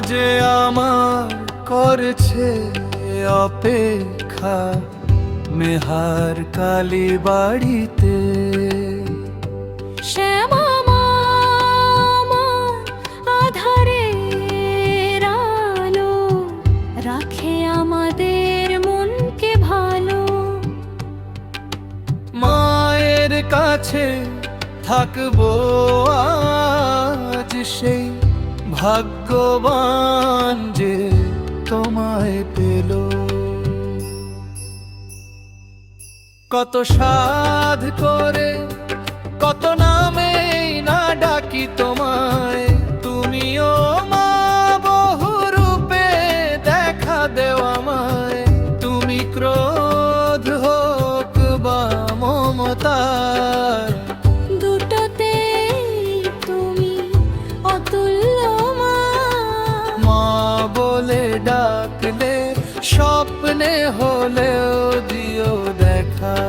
যে আমার করছে অপেক্ষা মেহার কালী বাড়িতে। রাখে আমাদের মনকে ভালো। মায়ের কাছে থাকব আজ সে ভাগ্যবান যে তোমায় পেল। কত সাধ করে কত নামেই স্বপ্নে হলেও দিও দেখা।